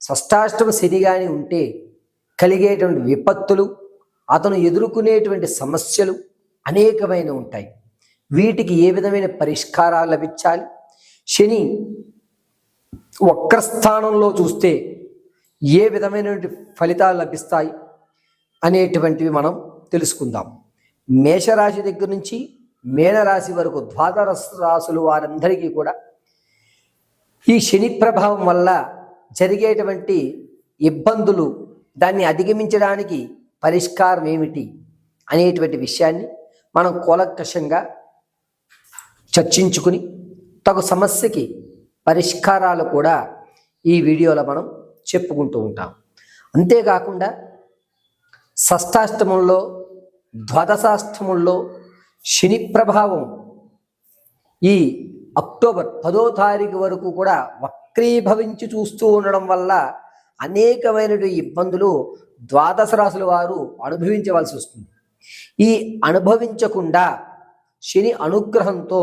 షష్టాష్టమ శని కానీ ఉంటే కలిగేటువంటి విపత్తులు అతను ఎదుర్కొనేటువంటి సమస్యలు అనేకమైన ఉంటాయి. వీటికి ఏ విధమైన పరిష్కారాలు లభించాలి? శని వక్రస్థానంలో చూస్తే ఏ విధమైనటువంటి ఫలితాలు లభిస్తాయి అనేటువంటివి మనం తెలుసుకుందాం. మేషరాశి దగ్గర నుంచి మేనరాశి వరకు ద్వాదశ రాశులు వారందరికీ కూడా ఈ శని ప్రభావం వల్ల జరిగేటువంటి ఇబ్బందులు దాన్ని అధిగమించడానికి పరిష్కారం ఏమిటి అనేటువంటి విషయాన్ని మనం కూలంకషంగా చర్చించుకుని తగు సమస్యకి పరిష్కారాలు కూడా ఈ వీడియోలో మనం చెప్పుకుంటూ ఉంటాం. అంతేకాకుండా షష్టాష్టమంలో ద్వాదశాష్టమంలో శని ప్రభావం ఈ అక్టోబర్ పదో తారీఖు వరకు కూడా వక్రీభవించి చూస్తూ ఉండడం వల్ల అనేకమైనటువంటి ఇబ్బందులు ద్వాదశ రాశుల వారు అనుభవించవలసి వస్తుంది. ఈ అనుభవించకుండా శని అనుగ్రహంతో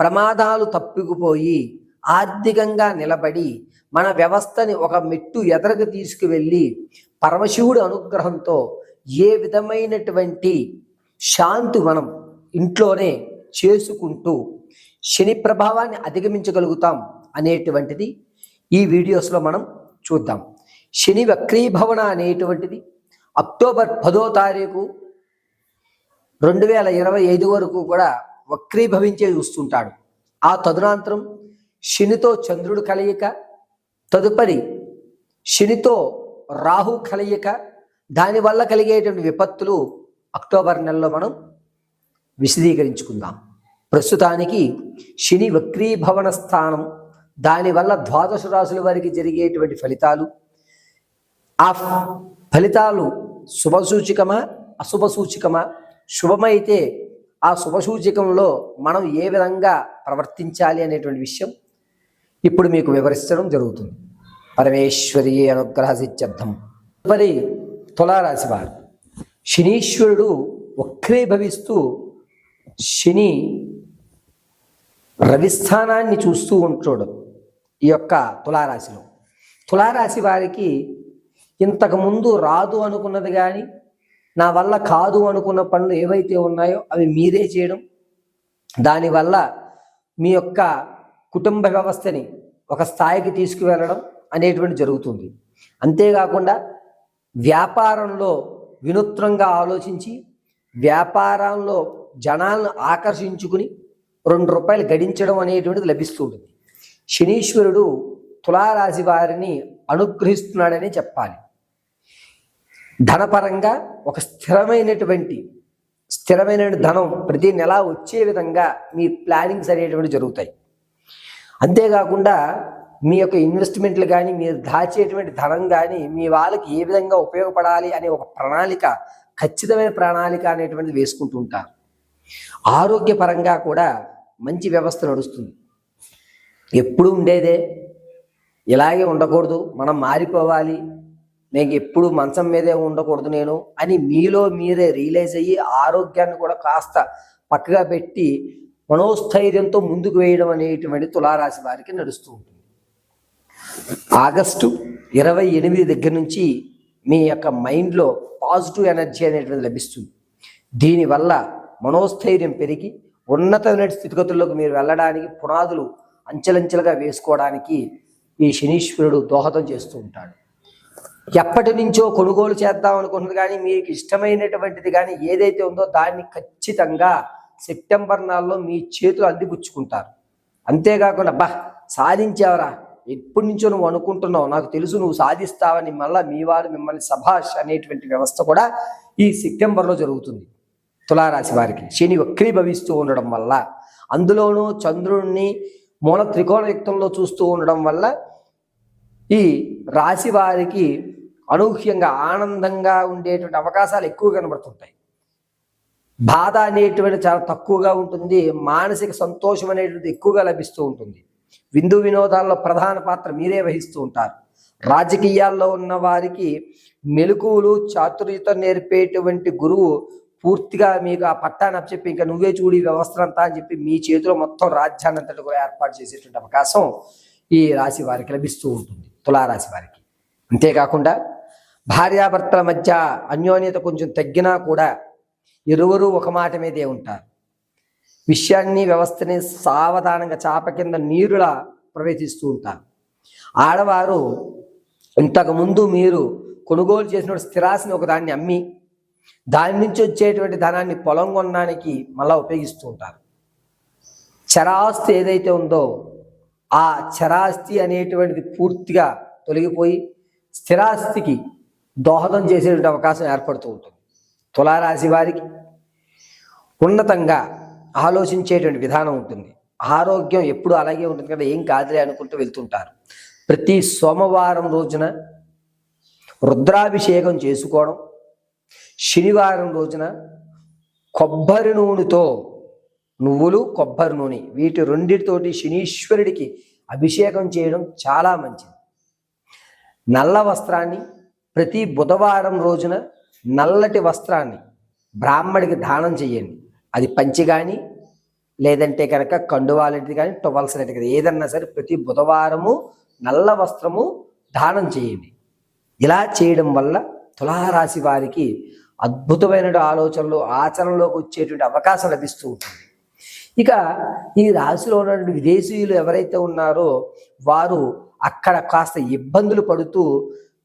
ప్రమాదాలు తప్పిపోయి ఆర్థికంగా నిలబడి మన వ్యవస్థని ఒక మెట్టు ఎదరకు తీసుకువెళ్ళి పరమశివుడి అనుగ్రహంతో ఏ విధమైనటువంటి శాంతి మనం ఇంట్లోనే చేసుకుంటూ శని ప్రభావాన్ని అధిగమించగలుగుతాం. అనేటువంటిది ఈ వీడియోస్లో మనం చూద్దాం. శని వక్రీభవన అనేటువంటిది అక్టోబర్ పదో తారీఖు రెండు వేల ఇరవై ఐదు వరకు కూడా వక్రీభవించే చూస్తుంటాడు. ఆ తదునంతరం శనితో చంద్రుడు కలయిక తదుపరి శనితో రాహు కలయిక దానివల్ల కలిగేటువంటి విపత్తులు అక్టోబర్ నెలలో మనం విశదీకరించుకుందాం. ప్రస్తుతానికి శని వక్రీభవన స్థానం దానివల్ల ద్వాదశ రాశుల వారికి జరిగేటువంటి ఫలితాలు. ఆ ఫలితాలు శుభసూచికమా? అశుభసూచికమా? శుభమైతే ఆ శుభసూచికంలో మనం ఏ విధంగా ప్రవర్తించాలి అనేటువంటి విషయం ఇప్పుడు మీకు వివరించడం జరుగుతుంది. పరమేశ్వరి అనుగ్రహ సిత్యర్థం తదుపరి తులారాశి వారు. శనీశ్వరుడు వక్రీభవిస్తూ శని రవిస్థానాన్ని చూస్తూ ఉంటాడు. ఈ యొక్క తులారాశిలో. తులారాశి వారికి ఇంతకుముందు రాదు అనుకున్నది కానీ నా వల్ల కాదు అనుకున్న పనులు ఏవైతే ఉన్నాయో అవి మీరే చేయడం. దానివల్ల మీ యొక్క కుటుంబ వ్యవస్థని ఒక స్థాయికి తీసుకువెళ్ళడం అనేటువంటి జరుగుతుంది. అంతేకాకుండా వ్యాపారంలో వినూత్నంగా ఆలోచించి వ్యాపారంలో జనాలను ఆకర్షించుకుని రెండు రూపాయలు గడించడం అనేటువంటిది లభిస్తుంది శనీశ్వరుడు తులారాశి వారిని అనుగ్రహిస్తున్నాడని చెప్పాలి. ధనపరంగా ఒక స్థిరమైనటువంటి స్థిరమైన ధనం ప్రతి నెల వచ్చే విధంగా మీ ప్లానింగ్స్ అనేటువంటి జరుగుతాయి. అంతేకాకుండా మీ యొక్క ఇన్వెస్ట్మెంట్లు కానీ మీరు దాచేటువంటి ధనం కానీ మీ వాళ్ళకి ఏ విధంగా ఉపయోగపడాలి అనే ఒక ప్రణాళిక ఖచ్చితమైన ప్రణాళిక అనేటువంటిది వేసుకుంటూ ఉంటారు. ఆరోగ్యపరంగా కూడా మంచి వ్యవస్థ నడుస్తుంది. ఎప్పుడు ఉండేదే? ఇలాగే ఉండకూడదు మనం మారిపోవాలి. నేను ఎప్పుడు మంచం మీదే ఉండకూడదు నేను అని మీలో మీరే రియలైజ్ అయ్యి ఆరోగ్యాన్ని కూడా కాస్త పక్కగా పెట్టి మనోస్థైర్యంతో ముందుకు వేయడం అనేటువంటి తులారాశి వారికి నడుస్తూ ఉంటుంది. ఆగస్టు ఇరవై ఎనిమిది దగ్గర నుంచి మీ యొక్క మైండ్లో పాజిటివ్ ఎనర్జీ అనేటువంటిది లభిస్తుంది. దీనివల్ల మనోస్థైర్యం పెరిగి ఉన్నతమైన స్థితిగతుల్లోకి మీరు వెళ్ళడానికి పునాదులు అంచెలంచెలుగా వేసుకోవడానికి ఈ శనీశ్వరుడు దోహదం చేస్తూ ఉంటాడు. ఎప్పటి నుంచో కొనుగోలు చేద్దాం అనుకుంటుంది కానీ మీకు ఇష్టమైనటువంటిది కానీ ఏదైతే ఉందో దాన్ని ఖచ్చితంగా సెప్టెంబర్ నెలలో మీ చేతులు అందిపుచ్చుకుంటారు. అంతేకాకుండా బా సాధించావరా. ఎప్పటి నుంచో నువ్వు అనుకుంటున్నావు నాకు తెలుసు నువ్వు సాధిస్తావని మళ్ళీ మీ వారు మిమ్మల్ని సభాష్ అనేటువంటి వ్యవస్థ కూడా ఈ సెప్టెంబర్లో జరుగుతుంది. తులారాశి వారికి శని వక్రీభవిస్తూ ఉండడం వల్ల అందులోనూ చంద్రుడిని మూల త్రికోణయుక్తంలో చూస్తూ ఉండడం వల్ల ఈ రాశి వారికి అనూహ్యంగా ఆనందంగా ఉండేటువంటి అవకాశాలు ఎక్కువ కనబడుతుంటాయి. బాధ అనేటువంటి చాలా తక్కువగా ఉంటుంది. మానసిక సంతోషం అనేటువంటి ఎక్కువగా లభిస్తూ ఉంటుంది. విందు వినోదాల్లో ప్రధాన పాత్ర మీరే వహిస్తూ ఉంటారు. రాజకీయాల్లో ఉన్న వారికి మెలకువలు చాతుర్యత నేర్పేటువంటి గురువు పూర్తిగా మీకు ఆ పట్టాన్ని అప్పచెప్పి ఇంకా నువ్వే చూడి వ్యవస్థ అంతా అని చెప్పి మీ చేతిలో మొత్తం రాజ్యాన్ని అంతటి కూడా ఏర్పాటు చేసేటువంటి అవకాశం ఈ రాశి వారికి లభిస్తూ ఉంటుంది తులారాశి వారికి. అంతేకాకుండా భార్యాభర్తల మధ్య అన్యోన్యత కొంచెం తగ్గినా కూడా ఇరువురు ఒక మాట మీదే ఉంటారు. విషయాన్ని వ్యవస్థని సావధానంగా చాప కింద నీరులా ప్రవేశిస్తూ ఉంటారు. ఆడవారు ఇంతకుముందు మీరు కొనుగోలు చేసిన స్థిరాశిని ఒకదాన్ని అమ్మి దాని నుంచి వచ్చేటువంటి ధనాన్ని పొలం కొనడానికి మళ్ళీ ఉపయోగిస్తూ ఉంటారు. చరాస్తి ఏదైతే ఉందో ఆ చరాస్తి అనేటువంటిది పూర్తిగా తొలగిపోయి స్థిరాస్తికి దోహదం చేసేటువంటి అవకాశం ఏర్పడుతూ ఉంటుంది. తులారాశి వారికి ఉన్నతంగా ఆలోచించేటువంటి విధానం ఉంటుంది. ఆరోగ్యం ఎప్పుడు అలాగే ఉంటుంది కదా ఏం కాదులే అనుకుంటూ వెళ్తుంటారు. ప్రతి సోమవారం రోజున రుద్రాభిషేకం చేసుకోవడం శనివారం రోజున కొబ్బరి నూనెతో నువ్వులు కొబ్బరి నూనె వీటి రెండిటితోటి శనీశ్వరుడికి అభిషేకం చేయడం చాలా మంచిది. నల్ల వస్త్రాన్ని ప్రతి బుధవారం రోజున నల్లటి వస్త్రాన్ని బ్రాహ్మడికి దానం చేయండి. అది పంచి కానీ లేదంటే కనుక కండువాలంటిది కానీ టవల్స్ లాంటిది కానీ ఏదన్నా సరే ప్రతి బుధవారము నల్ల వస్త్రము దానం చేయండి. ఇలా చేయడం వల్ల తులారాశి వారికి అద్భుతమైన ఆలోచనలు ఆచరణలోకి వచ్చేటువంటి అవకాశం లభిస్తూ ఉంటుంది. ఇక ఈ రాశిలో ఉన్నటువంటి విదేశీయులు ఎవరైతే ఉన్నారో వారు అక్కడ కాస్త ఇబ్బందులు పడుతూ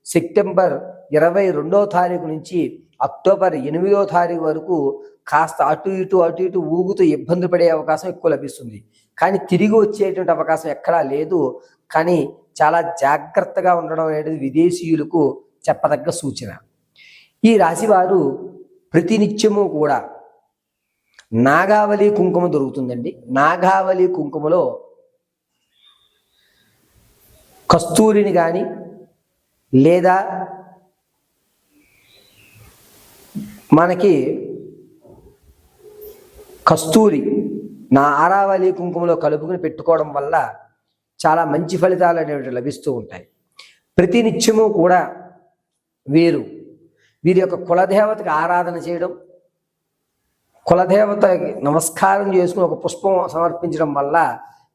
సెప్టెంబర్ ఇరవై రెండో తారీఖు నుంచి అక్టోబర్ ఎనిమిదో తారీఖు వరకు కాస్త అటు ఇటు అటు ఇటు ఊగుతూ ఇబ్బంది పడే అవకాశం ఎక్కువ లభిస్తుంది. కానీ తిరిగి వచ్చేటువంటి అవకాశం ఎక్కడా లేదు. కానీ చాలా జాగ్రత్తగా ఉండడం అనేది విదేశీయులకు చెప్పదగ్గ సూచన. ఈ రాశివారు ప్రతినిత్యము కూడా నాగావళి కుంకుమ దొరుకుతుందండి. నాగావళి కుంకుమలో కస్తూరిని కానీ లేదా మనకి కస్తూరి నా ఆరావళి కుంకుమలో కలుపుకుని పెట్టుకోవడం వల్ల చాలా మంచి ఫలితాలు అనేవి లభిస్తూ ఉంటాయి. ప్రతినిత్యము కూడా వీరు వీరి యొక్క కులదేవతకి ఆరాధన చేయడం కులదేవతకి నమస్కారం చేసుకుని ఒక పుష్పం సమర్పించడం వల్ల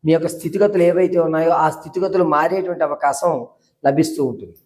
మీ యొక్క స్థితిగతులు ఏవైతే ఉన్నాయో ఆ స్థితిగతులు మారేటువంటి అవకాశం లభిస్తూ ఉంటుంది.